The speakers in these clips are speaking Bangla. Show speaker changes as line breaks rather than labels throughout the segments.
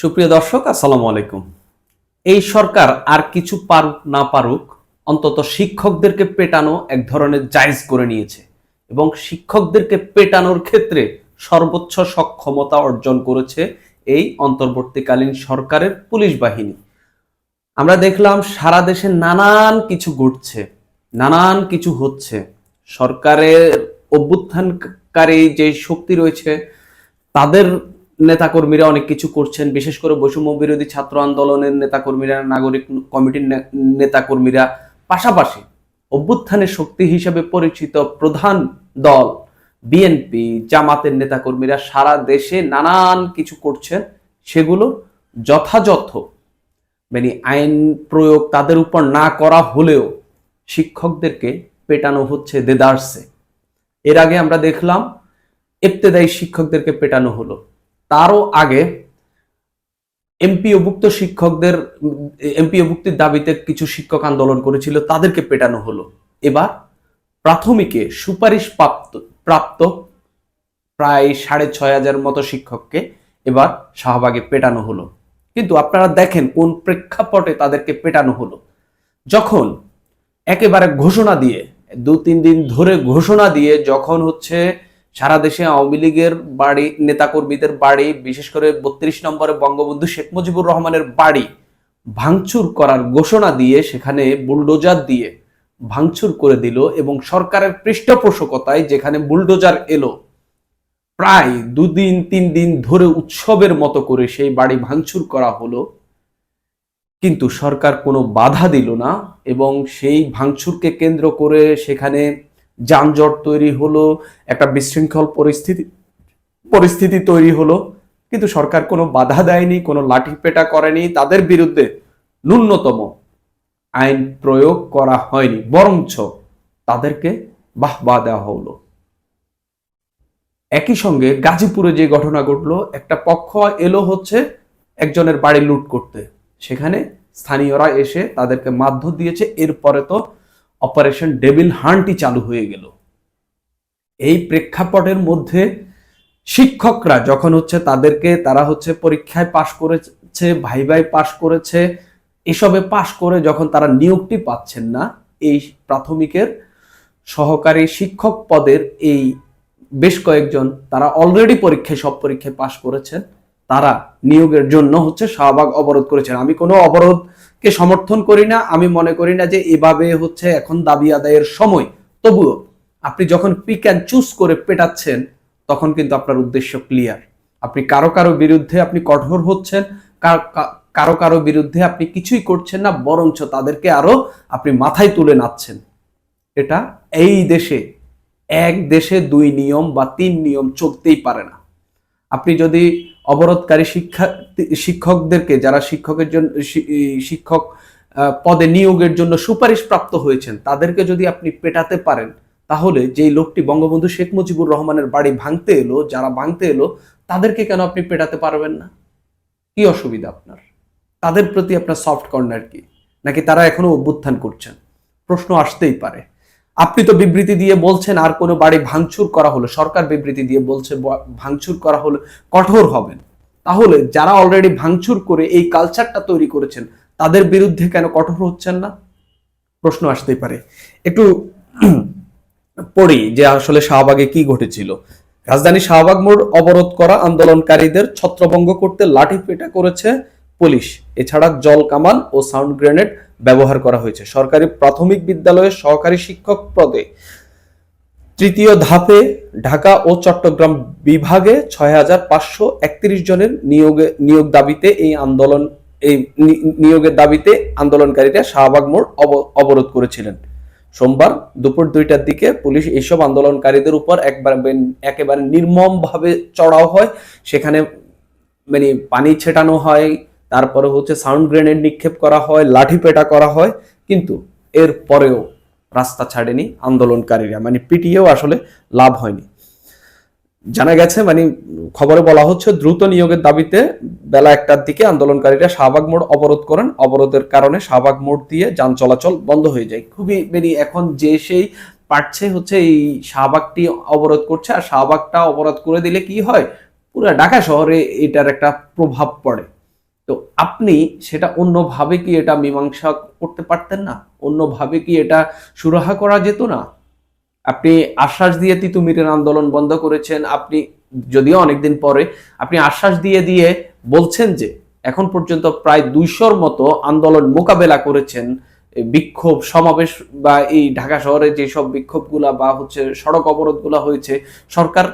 সুপ্রিয় দর্শক, আসসালামু আলাইকুম। এই সরকার আর কিছু পারুক না পারুক, অন্তত শিক্ষকদেরকে পেটানো এক ধরনের জায়জ করে নিয়েছে এবং শিক্ষকদেরকে পেটানোর ক্ষেত্রে সর্বোচ্চ সক্ষমতা অর্জন করেছে এই অন্তর্বর্তীকালীন সরকারের পুলিশ বাহিনী। আমরা দেখলাম সারা দেশে নানান কিছু ঘটছে, নানান কিছু হচ্ছে। সরকারের অভ্যুত্থানকারী যে শক্তি রয়েছে, তাদের নেতাকর্মীরা অনেক কিছু করছেন, বিশেষ করে বৈষম্য বিরোধী ছাত্র আন্দোলনের নেতাকর্মীরা, নাগরিক কমিটির নেতাকর্মীরা, পাশাপাশি অভ্যুত্থানের শক্তি হিসেবে পরিচিত প্রধান দল, বিএনপি, জামাতের নেতাকর্মীরা সারা দেশে নানান কিছু করছেন, সেগুলো যথাযথ মানে আইন প্রয়োগ তাদের উপর না করা হলেও শিক্ষকদেরকে পেটানো হচ্ছে দেদারসে। এর আগে আমরা দেখলাম, ইবতেদায়ী শিক্ষকদেরকে পেটানো হলো। তারও আগে এমপিওভুক্ত শিক্ষকদের এমপিওভুক্তির দাবিতে কিছু শিক্ষক আন্দোলন করেছিল, তাদেরকে পেটানো হলো। এবার প্রাথমিকে সুপারিশ প্রাপ্ত প্রাপ্ত প্রায় সাড়ে ছয় হাজার মতো শিক্ষককে এবার শাহবাগে পেটানো হলো। কিন্তু আপনারা দেখেন কোন প্রেক্ষাপটে তাদেরকে পেটানো হলো। যখন একেবারে ঘোষণা দিয়ে দু তিন দিন ধরে ঘোষণা দিয়ে, যখন হচ্ছে সারা দেশে আওয়ামী লীগের বাড়ি, নেতাকর্মীদের বাড়ি, বিশেষ করে বত্রিশ নম্বরে বঙ্গবন্ধু শেখ মুজিবুর রহমানের বাড়ি ভাঙচুর করার ঘোষণা দিয়ে সেখানে বুলডোজার দিয়ে ভাঙচুর করে দিল এবং সরকারের পৃষ্ঠপোষকতায় যেখানে বুলডোজার এলো, প্রায় দুদিন, তিন দিন ধরে উৎসবের মতো করে সেই বাড়ি ভাঙচুর করা হলো। কিন্তু সরকার কোনো বাধা দিল না এবং সেই ভাঙচুরকে কেন্দ্র করে সেখানে যানজট তৈরি হলো, একটা বিশৃঙ্খল পরিস্থিতি পরিস্থিতি তৈরি হলো। কিন্তু সরকার কোনো বাধা দেয়নি, কোনো লাঠিপেটা করেনি। তাদের বিরুদ্ধে ন্যূনতম আইন প্রয়োগ করা হয়নি, বরঞ্চ তাদেরকে বাহবা দেওয়া হলো। একই সঙ্গে গাজীপুরে যে ঘটনা ঘটলো, একটা পক্ষ এলো হচ্ছে একজনের বাড়ি লুট করতে। সেখানে স্থানীয়রা এসে তাদেরকে মারধর দিয়েছে। এরপরে তো অপারেশন ডেভিল হান্টই চালু হয়ে গেল। এই প্রেক্ষাপটের মধ্যে শিক্ষকরা যখন হচ্ছে তাদেরকে, তারা হচ্ছে পরীক্ষায় পাশ করেছে, ভাই ভাই পাশ করেছে, এসবে পাশ করে যখন তারা নিয়োগটি পাচ্ছেন না, এই প্রাথমিকের সহকারী শিক্ষক পদের এই বেশ কয়েকজন তারা অলরেডি পরীক্ষায়, সব পরীক্ষায় পাশ করেছেন, তারা নিয়োগের জন্য হচ্ছে শাহবাগ অবরোধ করেছেন। আমি কোনো অবরোধকে সমর্থন করি না, আমি মনে করি না যে এভাবে হচ্ছে এখন দাবি আদায়ের সময়। তবুও আপনি যখন পিক অ্যান্ড চুজ করে পেটাচ্ছেন, তখন কিন্তু আপনার উদ্দেশ্য ক্লিয়ার আপনি কারও কারও বিরুদ্ধে আপনি কঠোর হচ্ছেন, কা- কা- কারও কারও বিরুদ্ধে আপনি কিছুই করছেন না, বরঞ্চ তাদেরকে আরও আপনি মাথায় তুলে নাচ্ছেন। এটা এই দেশে, এক দেশে দুই নিয়ম বা তিন নিয়ম চলতেই পারে না। আপনি যদি অবরোধকারী শিক্ষা শিক্ষকদেরকে, যারা শিক্ষকের জন্য শিক্ষক পদে নিয়োগের জন্য সুপারিশ প্রাপ্ত হয়েছেন, তাদেরকে যদি আপনি পেটাতে পারেন, তাহলে যেই লোকটি বঙ্গবন্ধু শেখ মুজিবুর রহমানের বাড়ি ভাঙতে এলো, যারা ভাঙতে এলো, তাদেরকে কেন আপনি পেটাতে পারবেন না? কি অসুবিধা আপনার? তাদের প্রতি আপনার সফট কর্নার কি? নাকি তারা এখনও অভ্যুত্থান করছেন? প্রশ্ন আসতেই পারে। আপনি তো বিবৃতি দিয়ে বলছেন আর কোনো বাড়ি ভাঙচুর করা হলো, সরকার বিবৃতি দিয়ে বলছে ভাঙচুর করা হলো, কঠোর হবেন। তাহলে যারা অলরেডি ভাঙচুর করে এই কালচারটা তৈরি করেছেন, তাদের বিরুদ্ধে কেন কঠোর হচ্ছেন না? প্রশ্ন আসতেই পারে। একটু পড়ি যে আসলে শাহবাগে কি ঘটেছিল। রাজধানী শাহবাগ মোড় অবরোধ করা আন্দোলনকারীদের ছত্রভঙ্গ করতে লাঠি পেটা করেছে পুলিশ। এছাড়া জল কামান ও সাউন্ড গ্রেনেড ব্যবহার করা হয়েছে। সরকারি প্রাথমিক বিদ্যালয়ের সহকারী শিক্ষক পদে তৃতীয় ধাপে ঢাকা ও চট্টগ্রাম বিভাগে ছয় হাজার পাঁচশো একত্রিশ জনের নিয়োগে, নিয়োগ দাবিতে এই আন্দোলন, এই নিয়োগের দাবিতে আন্দোলনকারীরা শাহবাগ মোড় অব- অবরোধ করেছিলেন। সোমবার দুপুর দুইটার দিকে পুলিশ এইসব আন্দোলনকারীদের উপর একবার একেবারে নির্মমভাবে চড়াও হয়। সেখানে মানে পানি ছেটানো হয় তারপরে হচ্ছে সাউন্ড গ্রেনেড নিক্ষেপ করা হয়, লাঠি পেটা করা হয়, কিন্তু এর পরেও রাস্তা ছাড়েনি আন্দোলনকারীরা। মানে পিটিয়েও আসলে লাভ হয়নি। জানা গেছে মানে খবরে বলা হচ্ছে, দ্রুত নিয়োগের দাবিতে বেলা একটার দিকে আন্দোলনকারীরা শাহবাগ মোড় অবরোধ করেন। অবরোধের কারণে শাহবাগ মোড় দিয়ে যান চলাচল বন্ধ হয়ে যায়। খুবই মানে এখন যে সেই পারছে হচ্ছে এই শাহবাগটি অবরোধ করছে, আর শাহবাগটা অবরোধ করে দিলে কি হয়? পুরো ঢাকা শহরে এটার একটা প্রভাব পড়ে। তো আপনি সেটা অন্যভাবে কি এটা মীমাংসা করতে পারতেন না? অন্যভাবে কি এটা সুরাহা করা যেত না? আপনি আশ্বাস দিয়ে তিতুমিরের আন্দোলন বন্ধ করেছেন, আপনি যদিও অনেকদিন পরে, আপনি আশ্বাস দিয়ে দিয়ে বলছেন যে এখন পর্যন্ত প্রায় দুইশোর মতো আন্দোলন মোকাবেলা করেছেন বিক্ষোভ সমাবেশ বা এই ঢাকা শহরে যেসব বিক্ষোভগুলা বা হচ্ছে সড়ক অবরোধগুলা হয়েছে, সরকার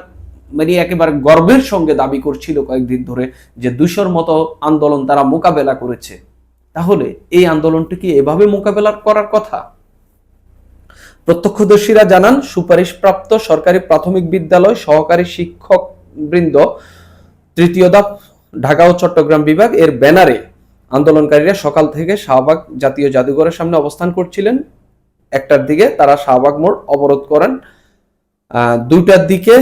মানে একেবারে গর্বের সঙ্গে দাবি করছিল কয়েকদিন ধরে যে দুশোর মতো আন্দোলন তারা মোকাবেলা করেছে। তাহলে এই আন্দোলনটি কি এভাবে মোকাবেলা করার কথা? প্রত্যক্ষদর্শীরা জানান, সুপারিশপ্রাপ্ত সরকারি প্রাথমিক বিদ্যালয় সহকারী শিক্ষক বৃন্দ তৃতীয় ধাপ, ঢাকা ও চট্টগ্রাম বিভাগ এর ব্যানারে আন্দোলনকারীরা সকাল থেকে শাহবাগ জাতীয় জাদুঘরের সামনে অবস্থান করছিলেন। একটার দিকে তারা শাহবাগ মোড় অবরোধ করেন। দুইটার দিকে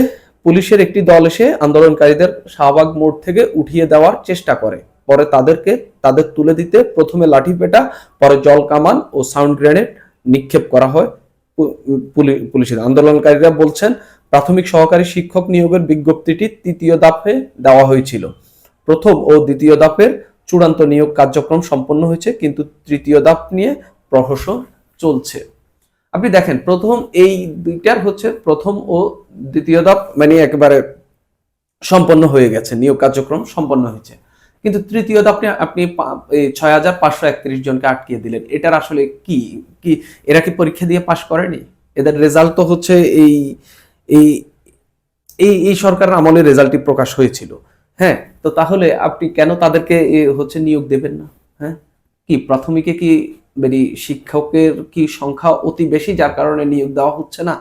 পুলিশের একটি দল এসে আন্দোলনকারীদের শাহবাগ মোড় থেকে উঠিয়ে দেওয়ার চেষ্টা করে। পরে তাদেরকে, তাদের তুলে দিতে প্রথমে লাঠিপেটা, পরে জল কামান ও সাউন্ড গ্রেনেড নিক্ষেপ করা হয়। পুলি- পুলিশের আন্দোলনকারীরা বলছেন, প্রাথমিক সহকারী শিক্ষক নিয়োগের বিজ্ঞপ্তিটি তৃতীয় ধাপে দেওয়া হয়েছিল। প্রথম ও দ্বিতীয় ধাপের চূড়ান্ত নিয়োগ কার্যক্রম সম্পন্ন হয়েছে, কিন্তু তৃতীয় ধাপ নিয়ে প্রহসন চলছে। আপনি দেখেন, প্রথম এই দুইটার হচ্ছে প্রথম ও দ্বিতীয় ধাপ মানে একেবারে সম্পন্ন হয়ে গেছে, নিয়োগ কার্যক্রম সম্পন্ন হয়েছে। কিন্তু তৃতীয় ধাপে আপনি ছয় হাজার পাঁচশো একত্রিশ জনকে আটকিয়ে দিলেন। এটার আসলে কি কি, এরা কি পরীক্ষা দিয়ে পাশ করেনি? এদের রেজাল্ট তো হচ্ছে এই এই এই এই সরকারের আমলে রেজাল্টটি প্রকাশ হয়েছিল। হ্যাঁ তো তাহলে আপনি কেন তাদেরকে হচ্ছে নিয়োগ দেবেন না? হ্যাঁ কি, প্রাথমিকে কি মানে শিক্ষকের কি সংখ্যা অতি বেশি যার কারণে নিয়োগ দেওয়া হচ্ছে না?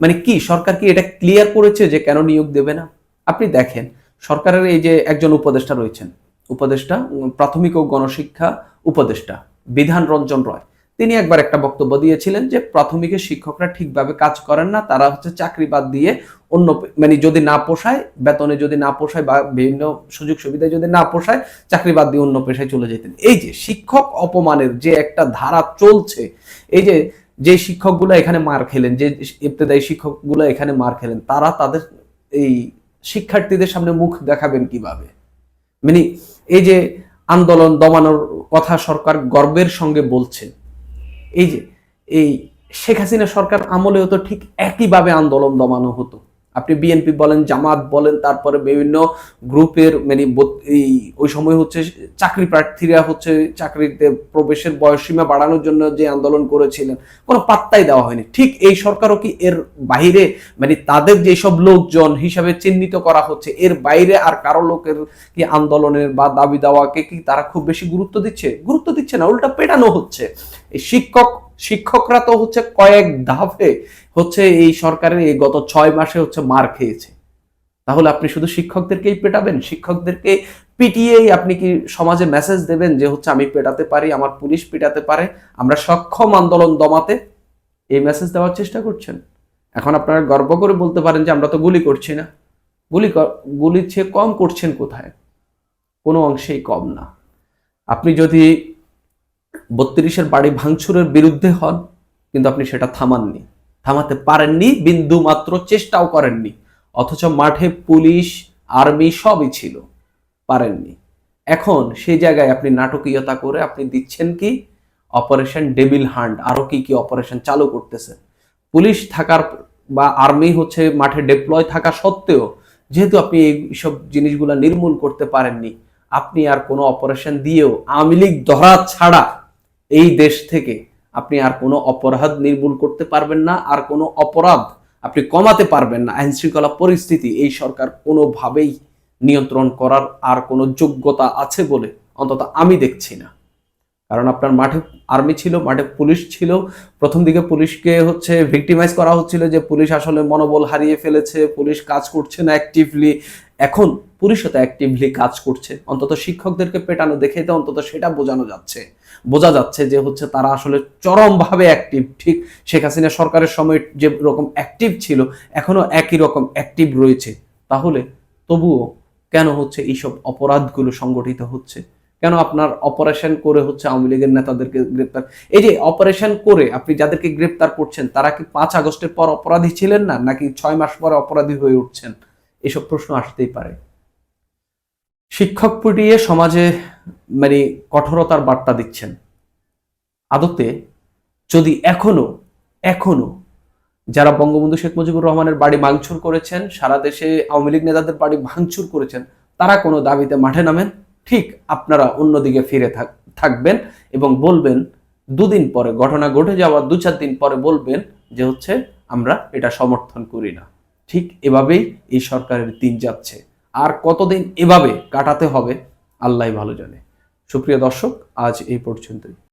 মানে কি, সরকার কি এটা ক্লিয়ার করেছে যে কেন নিয়োগ দেবে না? আপনি দেখেন, সরকারের এই যে একজন উপদেষ্টা রয়েছেন, উপদেষ্টা, প্রাথমিক ও গণশিক্ষা উপদেষ্টা বিধান রঞ্জন রয়, তিনি একবার একটা বক্তব্য দিয়েছিলেন যে প্রাথমিকের শিক্ষকরা ঠিকভাবে কাজ করেন না, তারা হচ্ছে চাকরি বাদ দিয়ে অন্য মানে যদি না পোষায়, বেতনে যদি না পোষায় বা বিভিন্ন সুযোগ সুবিধায় যদি না পোষায়, চাকরি বাদ দিয়ে অন্য পেশায় চলে যেতেন। এই যে শিক্ষক অপমানের যে একটা ধারা চলছে, এই যে যে শিক্ষকগুলো এখানে মার খেলেন, যে ইবতেদায়ী শিক্ষকগুলো এখানে মার খেলেন, তারা তাদের এই শিক্ষার্থীদের সামনে মুখ দেখাবেন কীভাবে? মানে এই যে আন্দোলন দমানোর কথা সরকার গর্বের সঙ্গে বলছে, এই যে, এই শেখ হাসিনা সরকার আমলেও তো ঠিক একইভাবে আন্দোলন দমানো হতো। আপনি বিএনপি বলেন, জামাত বলেন, তারপরে বিভিন্ন গ্রুপের মানে ওই সময় হচ্ছে চাকরি প্রার্থীরা হচ্ছে চাকরিতে প্রবেশের বয়সসীমা বাড়ানোর জন্য যে আন্দোলন করেছিলেন, কোনো পাত্তাই দেওয়া হয়নি। ঠিক এই সরকারও কি এর বাইরে মানে তাদের যেসব লোকজন হিসাবে চিহ্নিত করা হচ্ছে, এর বাইরে আর কারও লোকের কি আন্দোলনের বা দাবি দেওয়াকে কি তারা খুব বেশি গুরুত্ব দিচ্ছে? গুরুত্ব দিচ্ছে না, উল্টা পেটানো হচ্ছে। এই শিক্ষক শিক্ষকরা তো হচ্ছে কয়েক ধাপে হচ্ছে এই সরকারের এই গত ছয় মাসে হচ্ছে মার খেয়েছে। তাহলে আপনি শুধু শিক্ষকদেরকেই পেটাবেন? শিক্ষকদেরকে পিটিয়েই আপনি কি সমাজে মেসেজ দেবেন যে হচ্ছে আমি পেটাতে পারি, আমার পুলিশ পেটাতে পারে, আমরা সক্ষম আন্দোলন দমাতে এই মেসেজ দেওয়ার চেষ্টা করছেন? এখন আপনারা গর্ব করে বলতে পারেন যে আমরা তো গুলি করছি না। গুলি গুলির চেয়ে কম করছেন কোথায়? কোনো অংশেই কম না। আপনি যদি বত্রিশের বাড়ি ভাঙচুরের বিরুদ্ধে হন, কিন্তু আপনি সেটা থামাননি। থামাতে পারেননি, বিন্দু মাত্র চেষ্টাও করেননি, অথচ মাঠে পুলিশ, আর্মি সবই ছিল, পারেননি। এখন সেই জায়গায় আপনি নাটকীয়তা করে আপনি দিচ্ছেন কি? অপারেশন ডেবিল হান্ড আরও কি কি অপারেশন চালু করতেছে। পুলিশ থাকার বা আর্মি হচ্ছে মাঠে ডেপ্লয় থাকা সত্ত্বেও যেহেতু আপনি এইসব জিনিসগুলো নির্মূল করতে পারেননি, আপনি আর কোনো অপারেশন দিয়েও আওয়ামী লীগ ধরা ছাড়া এই দেশ থেকে আপনি আর কোনো অপরাধ নির্মূল করতে পারবেন না, আর কোনো অপরাধ আপনি কমাতে পারবেন না। আইন শৃঙ্খলা পরিস্থিতি এই সরকার কোনোভাবেই নিয়ন্ত্রণ করার আর কোনো যোগ্যতা আছে বলে অন্তত আমি দেখছি না। কারণ আপনার মাঠে আর্মি ছিল, মাঠে পুলিশ ছিল। প্রথম দিকে পুলিশকে হচ্ছে ভিক্টিমাইজ করা হচ্ছিল যে পুলিশ আসলে মনোবল হারিয়ে ফেলেছে, পুলিশ কাজ করছে না অ্যাক্টিভলি এখন পুলিশও তো অ্যাক্টিভলি কাজ করছে। অন্তত শিক্ষকদেরকে পেটানো দেখে তো অন্তত সেটা বোঝানো যাচ্ছে। বোঝা যাচ্ছে যে হচ্ছে তারা আসলে চরমভাবে অ্যাক্টিভ ঠিক শেখ হাসিনা সরকারের সময় যে রকম অ্যাক্টিভ ছিল এখনও একই রকম অ্যাক্টিভ রয়েছে। তাহলে তবুও কেন হচ্ছে এইসব অপরাধগুলো সংগঠিত হচ্ছে? কেন আপনার অপারেশন করে হচ্ছে আওয়ামী লীগের নেতাদেরকে গ্রেপ্তার? এই যে অপারেশন করে আপনি যাদেরকে গ্রেপ্তার করছেন, তারা কি পাঁচ আগস্টের পর অপরাধী ছিলেন না? নাকি ছয় মাস পরে অপরাধী হয়ে উঠছেন? এসব প্রশ্ন আসতেই পারে। শিক্ষক পুটিয়ে সমাজে মানে কঠোরতার বার্তা দিচ্ছেন। আদতে যদি এখনও এখনও যারা বঙ্গবন্ধু শেখ মুজিবুর রহমানের বাড়ি ভাঙচুর করেছেন, সারা দেশে আওয়ামী লীগ নেতাদের বাড়ি ভাঙচুর করেছেন, তারা কোনো দাবিতে মাঠে নামেন? ঠিক আপনারা অন্যদিকে ফিরে থাক- থাকবেন এবং বলবেন, দুদিন পরে ঘটনা ঘটে যাওয়ার দু চার দিন পরে বলবেন যে হচ্ছে, আমরা এটা সমর্থন করি না। ঠিক এভাবেই এই সরকারের দিন যাচ্ছে। আর কতদিন এভাবে কাটাতে হবে আল্লাহ ভালো জানে। সুপ্রিয় দর্শক আজ এই পর্যন্তই।